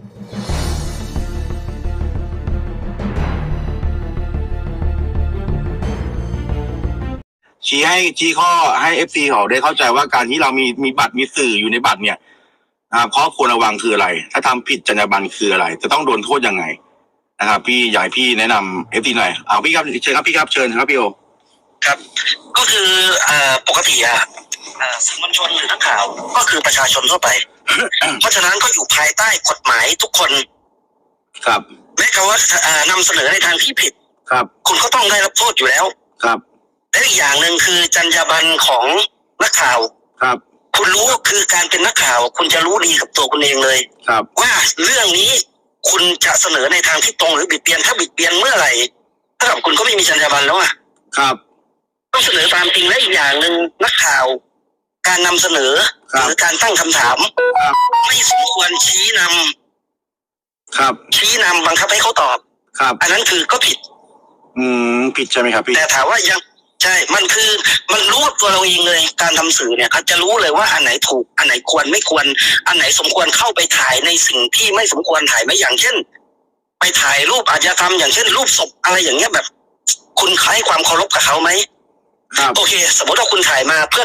ชี้ให้ชี้ข้อให้เอฟซีเขาได้เข้าใจว่าการที่เรามีมีบัตรมีสื่ออยู่ในบัตรเนี่ยข้อควรระวังคืออะไร ถ้าทำผิดจรรยาบรรณคืออะไร จะต้องโดนโทษยังไงนะครับพี่อยากให้พี่แนะนำเอฟซีหน่อยเอาพี่ครับเชิญครับพี่ครับเชิญครับพี่โอครับ ก็คืออ่าปกติอะอ่าสื่อมวลชนหรือนักข่าว ก็คือประชาชนทั่วไป เพราะฉะนั้นก็อยู่ภายใต้กฎหมายทุกคน ครับแม้กระทั่งว่าอ่านำเสนอในทางที่ผิด ครับ คุณก็ต้องได้รับโทษอยู่แล้ว ครับและอีกอย่างหนึ่งคือจรรยาบรรณของนักข่าวครับ คุณรู้คือการเป็นนักข่าว คุณจะรู้ดีกับตัวคุณเองเลย ครับ ว่าเรื่องนี้คุณจะเสนอในทางที่ตรงหรือบิดเบียนถ้าบิดเบียนเมื่อไหร่ถ้ากับคุณก็ไม่มีจรรยาบรรณแล้วอะครับ ต้องเสนอตามจริงและอีกอย่างหนึ่งนักข่าว การนำเสนอครัหบ รือการตั้งคำถาม ครับ ไม่สมควรชี้นำครับ ชี้นำบังคับให้เขาตอบ ครับ อันนั้นคือก็ผิด อืม ผิดใช่ไหมครับพี่ แต่ถามว่ายังใช่ มันคือมันรู้ตัวเราเองเลยการทำสื่อเนี่ยเขาจะรู้เลยว่าอันไหนถูก อันไหนควรไม่ควร อันไหนสมควรเข้าไปถ่ายในสิ่งที่ไม่สมควรถ่ายไหมอย่างเช่น ไปถ่ายรูปอาชญากรรม อย่างเช่น รูปศพอะไรอย่างเงี้ยแบบ คุณให้ความเคารพกับเขาไหมครับ โอเค สมมติว่าคุณถ่ายมาเพื่อ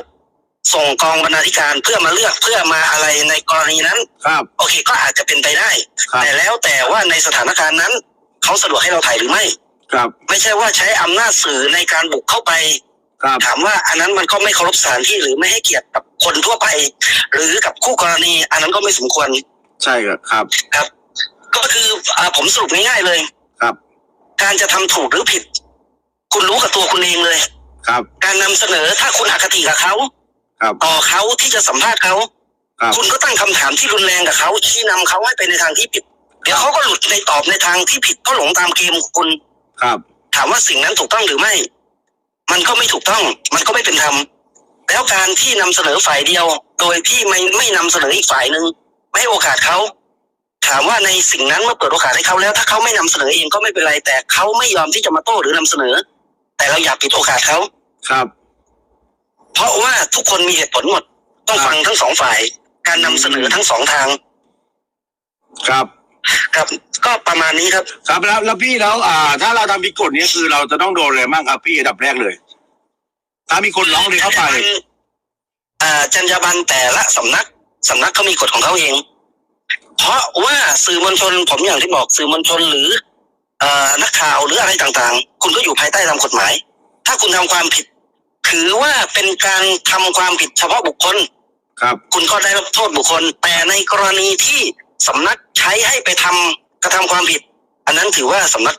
ส่งกองบรรณาธิการเพื่อมาเลือกเพื่อมาอะไรในกรณีนั้น ครับ โอเคก็อาจจะเป็นไปได้ ครับ แต่แล้วแต่ว่าในสถานการณ์นั้น เขาสะดวกให้เราถ่ายหรือไม่ ครับ ไม่ใช่ว่าใช้อำนาจสื่อในการบุกเข้าไป ครับ ถามว่าอันนั้นมันก็ไม่เคารพสถานที่หรือไม่ให้เกียรติกับคนทั่วไป หรือกับคู่กรณี อันนั้นก็ไม่สมควร ใช่ครับ ครับครับก็คืออ่าผมสรุปง่ายๆเลยครับ การจะทำถูกหรือผิด คุณรู้กับตัวคุณเองเลย ครับ การนำเสนอถ้าคุณอคติกับเขา ครับต่อเขาที่จะสัมภาษณ์เขาครับ คุณก็ตั้งคำถามที่รุนแรงกับเขาชี้นำเขาให้ไปในทางที่ผิด เดี๋ยวเขาก็หลุดในตอบในทางที่ผิดก็หลงตามเกมของคุณ ครับ ถามว่าสิ่งนั้นถูกต้องหรือไม่ มันก็ไม่ถูกต้อง มันก็ไม่เป็นธรรม แล้วการที่นำเสนอฝ่ายเดียว โดยที่ไม่ไม่นำเสนออีกฝ่ายหนึ่งไม่ให้โอกาสเขา ถามว่าในสิ่งนั้นเมื่อเปิดโอกาสให้เขาแล้ว ถ้าเขาไม่นำเสนอเองก็ไม่เป็นไร แต่เขาไม่ยอมที่จะมาโต้หรือนำเสนอ แต่เราอย่าปิดโอกาสเขา ครับ เพราะว่าทุกคนมีเหตุผลหมด ต้องฟังทั้งสองฝ่าย การนำเสนอทั้งสองทาง ครับ ครับ ก็ประมาณนี้ครับ ครับแล้วแล้วพี่แล้วอ่า ถ้าเราทำผิดกฎเนี้คือเราจะต้องโดนอะไรบ้างครับ พี่อันดับแรกเลย ถ้ามีคนร้องเรียนเข้าไปอ่าจรรยาบรรณแต่ละสำนักสำนักเขามีกฎของเขาเอง เพราะว่าสื่อมวลชนผมอย่างที่บอกสื่อมวลชนหรือเอ่อนักข่าวหรืออะไรต่างๆ คุณก็อยู่ภายใต้ตามกฎหมาย ถ้าคุณทำความผิด ถือว่าเป็นการทำความผิดเฉพาะบุคคล ครับ คุณก็ได้รับโทษบุคคล แต่ในกรณีที่สำนักใช้ให้ไปทำกระทำความผิด อันนั้นถือว่าสำนัก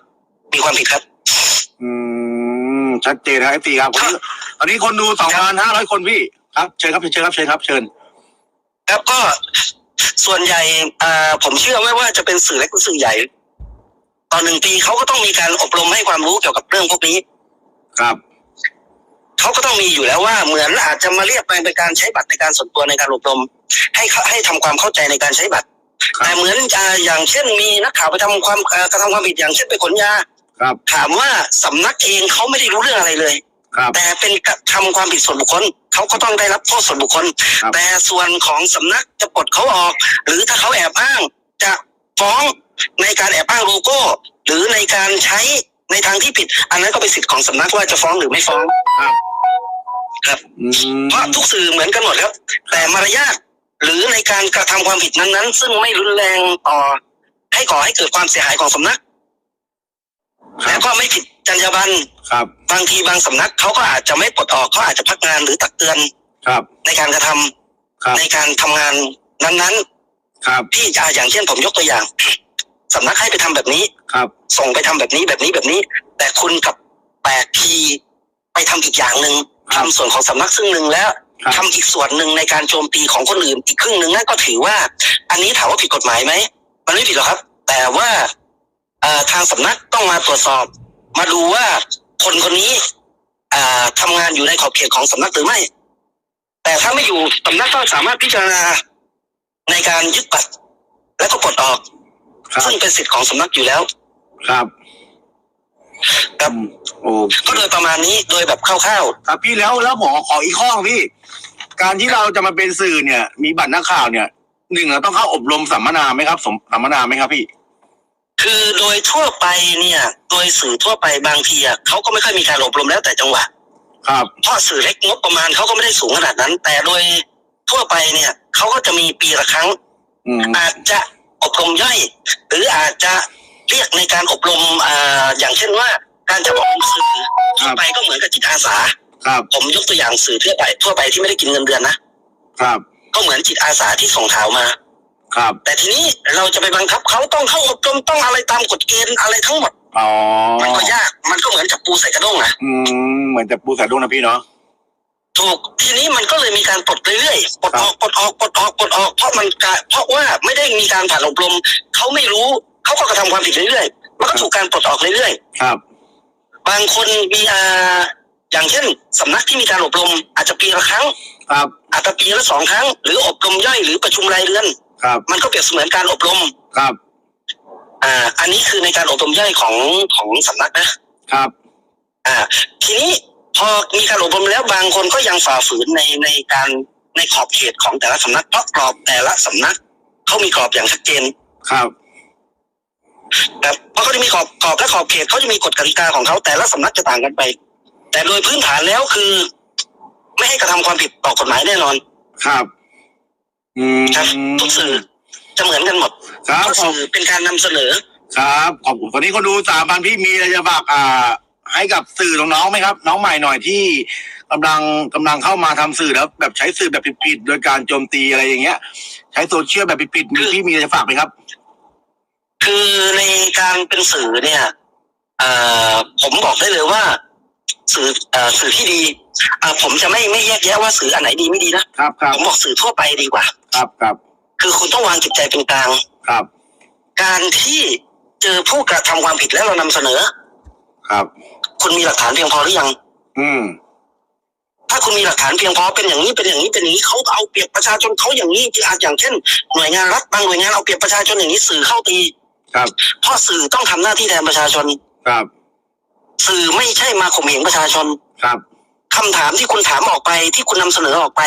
มีความผิดครับ อืมชัดเจนนะไอตีครับวันนี้ตอนนี้คนดูสองพันห้าร้อยคนพี่ครับเชิญครับเชิญครับเชิญครับเชิญครับก็ส่วนใหญ่อ่าผมเชื่อไม่ว่าจะเป็นสื่อเล็กหรือสื่อใหญ่ตอนหนึ่งปีเขาก็ต้องมีการอบรมให้ความรู้เกี่ยวกับเรื่องพวกนี้ ครับ เขาก็ต้องมีอยู่แล้วว่าเหมือนอาจจะมาเรียกแปลงเป็นการใช้บัตรในการส่วนตัวในการอบรม ให้เขาให้ทำความเข้าใจในการใช้บัตรครับแต่เหมือนอ่าอย่างเช่นมีนักข่าวไปทำความอ่ากระทำความผิดอย่างเช่นไปขนยาครับถามว่าสำนักเองเขาไม่ได้รู้เรื่องอะไรเลยครับแต่เป็นกระทำความผิดส่วนบุคคลเขาก็ต้องได้รับโทษส่วนบุคคลครับแต่ส่วนของสำนักจะปลดเขาออก หรือถ้าเขาแอบอ้างจะฟ้องในการแอบอ้างโลโก้ หรือในการใช้ ในทางที่ผิด อันนั้นก็เป็นสิทธิ์ของสำนักว่าจะฟ้องหรือไม่ฟ้อง ครับ ครับอืมเพราะทุกสื่อเหมือนกันหมดครับ แต่มารยาทหรือในการกระทำความผิดนั้นๆ ซึ่งไม่รุนแรงต่อ ให้ก่อให้เกิดความเสียหายของสำนักครัแต่บก็ไม่ผิดจรรยาบรรณครับ บางทีบางสำนักเขาก็อาจจะไม่ปลดออกเขาอาจจะพักงานหรือตักเตือนครับ ในการกระทำครับในการทำงานนั้นครับๆที่อ่าอย่างเช่นผมยกตัวอย่าง สำนักให้ไปทำแบบนี้ครับ ส่งไปทำแบบนี้แบบนี้แบบนี้ แต่คุณกับแปลกทีไปทำอีกอย่างหนึ่งทำส่วนของสำนักซึ่งหนึ่งแล้วครับทำอีกส่วนหนึ่งในการโจมตีของคนอื่นอีกครึ่งหนึ่งนั่นก็ถือว่า อันนี้ถามว่าผิดกฎหมายไหมมันไม่ผิดหรอกครับ แต่ว่าเอ่อทางสำนักต้องมาตรวจสอบ มาดูว่าคนคนนี้อ่าทำงานอยู่ในขอบเขตของสำนักหรือไม่ แต่ถ้าไม่อยู่สำนักก็สามารถพิจารณาในการยึดบัตรและก็ปลดออก ครับ ซึ่งเป็นสิทธิ์ของสำนักอยู่แล้ว ครับครับอืมโอ้ก็โดยประมาณนี้โดยแบบคร่าวครับพี่แล้วแล้วหมอขออีกข้อพี่ การที่เราจะมาเป็นสื่อเนี่ย มีบัตรนักข่าวเนี่ยหนึ่งเราต้องเข้าอบรมสัมมนาไหมครับสมสัมมนาไหมครับพี่คือโดยทั่วไปเนี่ย โดยสื่อทั่วไปบางทีอะเขาก็ไม่ค่อยมีการอบรมแล้วแต่จังหวะ ครับ เพราะสื่อเล็กงบประมาณเขาก็ไม่ได้สูงขนาดนั้น แต่โดยทั่วไปเนี่ยเขาก็จะมีปีละครั้ง อืมอาจจะ อบรมย่อย หรืออาจจะเรียกในการอบรมอ่าอย่างเช่นว่า การจะอบรมสื่อทั่วไปก็เหมือนกับจิตอาสา ครับ ผมยกตัวอย่างสื่อทั่วไปทั่วไปที่ไม่ได้กินเงินเดือนนะครับ ก็เหมือนจิตอาสาที่ส่งข่าวมา ครับ แต่ทีนี้เราจะไปบังคับเขาต้องเข้าอบรมต้องอะไรตามกฎเกณฑ์อะไรทั้งหมด อ๋อ มันก็ยากมันก็เหมือนจับปูใส่กระด้งนะ อืม เหมือนจะปูสายดวงนะพี่เนาะ ถูกทีนี้มันก็เลยมีการปลดเรื่อยๆปลดออกปลดออกปลดออกปลดออกเพราะมันกะเพราะว่าไม่ได้มีการผ่านอบรมเขาไม่รู้เขาก็กระทำความผิดเรื่อยๆมันก็ถูกการปลดออกเรื่อยครับๆบางคนมีอ่าอย่างเช่นสำนักที่มีการอบรม อาจจะปีละครั้ง ครับอาจจะปีละสองครั้ง หรืออบรมย่อยหรือประชุมรายเดือน ครับ มันก็เปรียบเสมือนการอบรมครับ อ่า อันนี้คือในการอบรมย่อยของของสำนักนะครับ อ่า ทีนี้ พอมีการอบรมแล้วบางคนก็ยังฝ่าฝืนในในการในขอบเขตของแต่ละสำนักเพราะกรอบแต่ละสำนักเขามีกรอบอย่างชัดเจนครับครับเพราะเขาจะมีขอบกรอบและขอบเขตเขาจะมีกฎกติกาของเขาแต่ละสำนักจะต่างกันไป แต่โดยพื้นฐานแล้วคือ ไม่ให้กระทำความผิดต่อกฎหมายแน่นอนครับอืมครับทุกสื่อจะเหมือนกันหมดครับเพราะขอบสื่อเป็นการนำเสนอ ครับขอบคุณตอนนี้คนดูสามพันพี่มีอะไรจะฝากอ่า ให้กับสื่อน้องๆไหมครับ น้องใหม่หน่อยที่กำลังกำลังเข้ามาทำสื่อแล้วแบบใช้สื่อแบบผิดๆโดยการโจมตีอะไรอย่างเงี้ย ใช้โซเชียลแบบผิดๆมีพี่มีอะไรจะฝากไหมครับ คือในการเป็นสื่อเนี่ยเอ่อผมบอกได้เลยว่า สื่อเอ่อสื่อที่ดีอ่าผมจะไม่ไม่แยกแยะว่าสื่ออันไหนดีไม่ดีนะครับครับผมบอกสื่อทั่วไปดีกว่า ครับครับคือคุณต้องวางจิตใจเป็นกลางครับ การที่เจอผู้กระทำความผิดแล้วเรานำเสนอ ครับ คุณมีหลักฐานเพียงพอหรือยัง อืม ถ้าคุณมีหลักฐานเพียงพอเป็นอย่างนี้เป็นอย่างนี้เป็นอย่างนี้เขาเอาเปรียบประชาชนเขาอย่างนี้อาจอย่างเช่นหน่วยงานรัฐบางหน่วยงานเอาเปรียบประชาชนอย่างนี้สื่อเข้าตีครับเพราะสื่อต้องทำหน้าที่แทนประชาชน ครับ สื่อไม่ใช่มาข่มเหงประชาชน ครับคำถามที่คุณถามออกไปที่คุณนำเสนอออกไป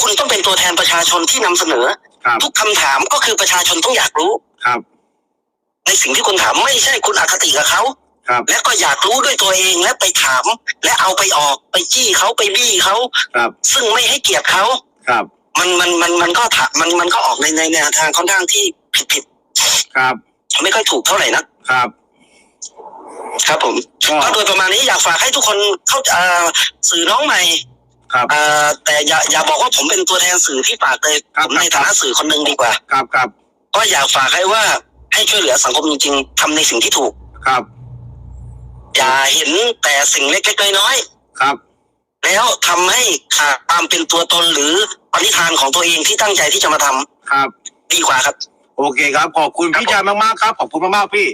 คุณต้องเป็นตัวแทนประชาชนที่นำเสนอครับทุกคำถามก็คือประชาชนต้องอยากรู้ ครับ ในสิ่งที่คุณถามไม่ใช่คุณอคติกับเขา ครับและก็อยากรู้ด้วยตัวเองและไปถาม และเอาไปออกไปจี้เขาไปบี้เขาครับ ซึ่งไม่ให้เกียรติเขาครับ มันมันมันมันก็ถะมันมันก็ออกในในแนวทางค่อนข้างที่ผิดผิดครับ ไม่ค่อยถูกเท่าไหร่นะครับ ครับผมก็ ก็โดยประมาณนี้อยากฝากให้ทุกคนเข้าเอ่อสื่อน้องใหม่ครับเอ่อแต่อย่าอย่าบอกว่าผมเป็นตัวแทนสื่อที่ฝากเลยครับผมในฐานะสื่อคนหนึ่งดีกว่า ครับครับก็อยากฝากให้ว่าให้ช่วยเหลือสังคมจริงๆทำในสิ่งที่ถูก ครับ อย่าเห็นแต่สิ่งเล็กๆน้อยครับ ๆแล้วทำให้ขาดความเป็นตัวตนหรือปณิธานของตัวเองที่ตั้งใจที่จะมาทำครับ ดีกว่าครับ โอเคครับ ขอบคุณพี่ชายมากๆครับ ขอบคุณมากๆพี่